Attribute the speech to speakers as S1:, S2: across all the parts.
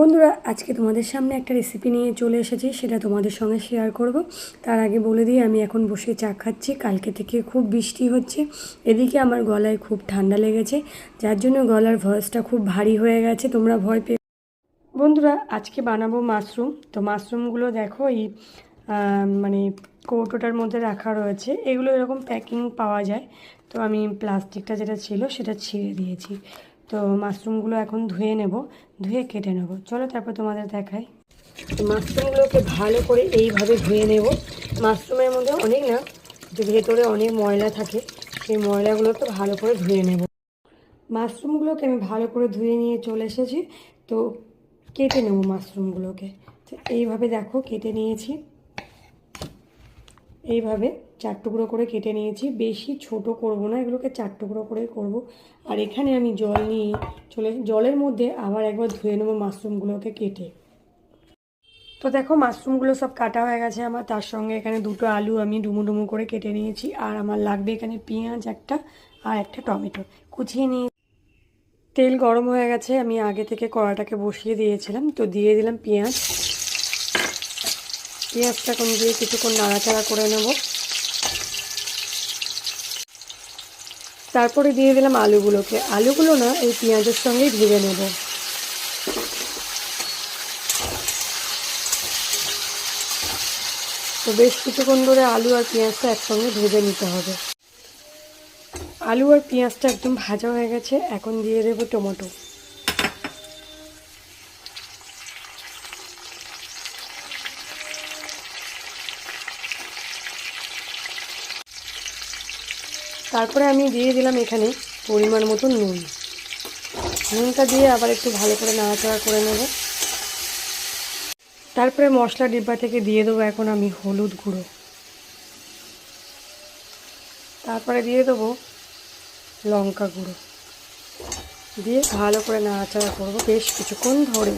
S1: বন্ধুরা, আজকে তোমাদের সামনে একটা রেসিপি নিয়ে চলে এসেছি, সেটা তোমাদের সঙ্গে শেয়ার করব। তার আগে বলে দিই, আমি এখন বসে চা খাচ্ছি, কালকে থেকে খুব বৃষ্টি হচ্ছে, এদিকে আমার গলায় খুব ঠান্ডা লেগেছে, যার জন্য গলার ভয়েসটা খুব ভারী হয়ে গেছে, তোমরা ভয় পেয়ে বন্ধুরা, আজকে বানাবো মাশরুম, তো মাশরুমগুলো দেখো, এই মানে কৌটোটার মধ্যে রাখা রয়েছে, এগুলো এরকম প্যাকিং পাওয়া যায়, তো আমি প্লাস্টিকটা যেটা ছিল, সেটা ছিঁড়ে দিয়েছি। তো মাশরুমগুলো এখন ধুয়ে নেব, ধুয়ে কেটে নেব। চলো তারপর তোমাদের দেখাই। মাশরুমগুলোকে ভালো করে এইভাবে ধুয়ে নেব। মাশরুমের মধ্যে অনেক না, যে ভেতরে অনেক ময়লা থাকে, সেই ময়লাগুলোকে ভালো করে ধুয়ে নেব। মাশরুমগুলোকে আমি ভালো করে ধুয়ে নিয়ে চলে এসেছি। তো কেটে নেব মাশরুমগুলোকে। তো এইভাবে দেখো, কেটে নিয়েছি। এইভাবে চার টুকরো করে কেটে নিয়েছি। বেশি ছোট করব না, এগুলোকে চার টুকরো করে করব। আর এখানে আমি জল নিয়ে চলে জলের মধ্যে আবার একবার ধুয়ে নেব মাশরুমগুলোকে কেটে। তো দেখো, মাশরুমগুলো সব কাটা হয়ে গেছে আমার। তার সঙ্গে এখানে দুটো আলু আমি ডুমু ডুমু করে কেটে নিয়েছি। আর আমার লাগবে এখানে পেঁয়াজ একটা আর একটা টমেটো। কুচিয়ে নিয়ে তেল গরম হয়ে গেছে। আমি আগে থেকে কড়াটাকে বসিয়ে দিয়েছিলাম। তো দিয়ে দিলাম পেঁয়াজ। পেঁয়াজটা কোন দিয়ে কিছুক্ষণ নাড়াচাড়া করে নেব। তারপরে দিয়ে দিলাম আলুগুলোকে। আলুগুলো না, এই পেঁয়াজের সঙ্গেই ভেজে নেব। তো বেশ কিছুক্ষণ ধরে আলু আর পেঁয়াজটা একসঙ্গে ভেজে নিতে হবে। আলু আর পেঁয়াজটা একদম ভাজা হয়ে গেছে, এখন দিয়ে দেবো টমেটো। তারপরে আমি দিয়ে দিলাম এখানে পরিমাণ মতো নুন। নুনটা দিয়ে আবার একটু ভালো করে নাড়াচাড়া করে নেব। তারপরে মশলা ডিব্বা থেকে দিয়ে দেবো এখন আমি হলুদ গুঁড়ো। তারপরে দিয়ে দেবো লঙ্কা গুঁড়ো। দিয়ে ভালো করে নাড়াচাড়া করব বেশ কিছুক্ষণ ধরে।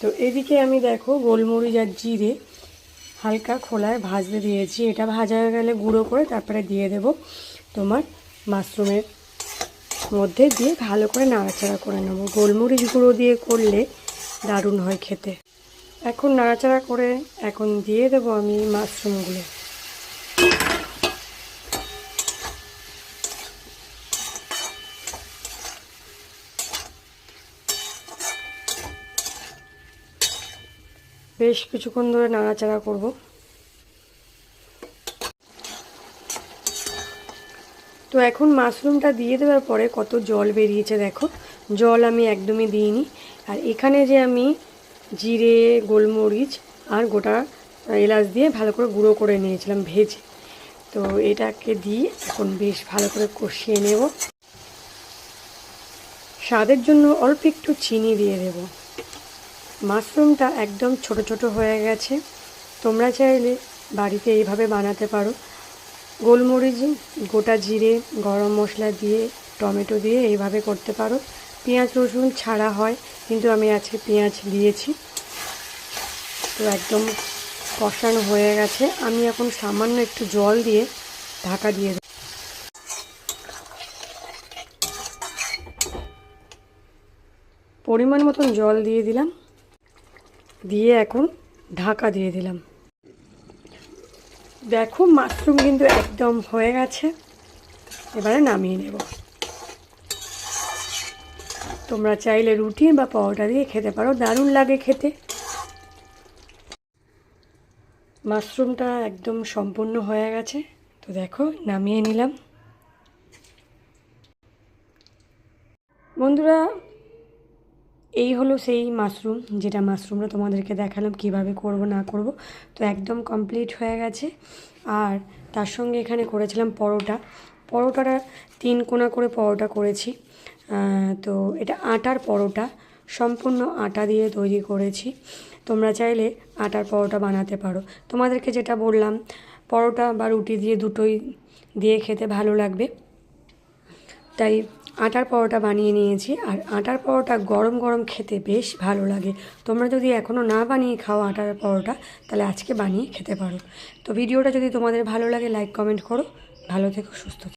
S1: তো এদিকে আমি দেখো গোলমরিচ আর জিরে হালকা খোলায় ভাজতে দিয়েছি। এটা ভাজা হয়ে গেলে গুঁড়ো করে তারপরে দিয়ে দেব তোমার মাশরুমের মধ্যে দিয়ে ভালো করে নাড়াচাড়া করে নেব। গোলমরিচ গুঁড়ো দিয়ে করলে দারুণ হয় খেতে। এখন নাড়াচাড়া করে এখন দিয়ে দেব আমি মাশরুমগুলো। বেশ কিছুক্ষণ ধরে নাড়াচাড়া করব। তো এখন মাশরুমটা দিয়ে দেওয়ার পরে কত জল বেরিয়েছে দেখো। জল আমি একদমই দিইনি। আর এখানে যে আমি জিরে, গোলমরিচ আর গোটা এলাচ দিয়ে ভালো করে গুঁড়ো করে নিয়েছিলাম ভেজে। তো এটাকে দিয়ে এখন বেশ ভালো করে কষিয়ে নেব। স্বাদের জন্য অল্প একটু চিনি দিয়ে দেবো। মাশরুমটা একদম ছোট ছোট হয়ে গেছে। তোমরা চাইলে বাড়িতে এইভাবে বানাতে পারো। গোলমরিচ, গোটা জিরে, গরম মশলা দিয়ে, টমেটো দিয়ে এইভাবে করতে পারো। পেঁয়াজ, রসুন ছাড়া হয়, কিন্তু আমি আজকে পেঁয়াজ দিয়েছি। তো একদম কষানো হয়ে গেছে। আমি এখন সামান্য একটু জল দিয়ে ঢাকা দিয়ে পরিমাণ মতন জল দিয়ে দিলাম। দিয়ে এখন ঢাকা দিয়ে দিলাম। দেখো মাশরুম কিন্তু একদম হয়ে গেছে। এবারে নামিয়ে নেব। তোমরা চাইলে রুটি বা পরোটা দিয়ে খেতে পারো, দারুণ লাগে খেতে। মাশরুমটা একদম সম্পূর্ণ হয়ে গেছে। তো দেখো, নামিয়ে নিলাম। বন্ধুরা এই হলো সেই মাশরুম, যেটা মাশরুমটা তোমাদেরকে দেখালাম কীভাবে করব, না করব। তো একদম কমপ্লিট হয়ে গেছে। আর তার সঙ্গে এখানে করেছিলাম পরোটা। পরোটাটা তিন কোনা করে পরোটা করেছি। তো এটা আটার পরোটা, সম্পূর্ণ আটা দিয়ে তৈরি করেছি। তোমরা চাইলে আটার পরোটা বানাতে পারো। তোমাদেরকে যেটা বললাম, পরোটা বা রুটি দিয়ে দুটোই দিয়ে খেতে ভালো লাগবে। তাই আটার পরোটা বানিয়ে নিয়েছি আর আটার পরোটা গরম গরম খেতে বেশ ভালো লাগে। তোমরা যদি এখনও না বানিয়ে খাও আটার পরোটা, তাহলে আজকে বানিয়ে খেতে পারো। তো ভিডিওটা যদি তোমাদের ভালো লাগে লাইক কমেন্ট করো। ভালো থেকো, সুস্থ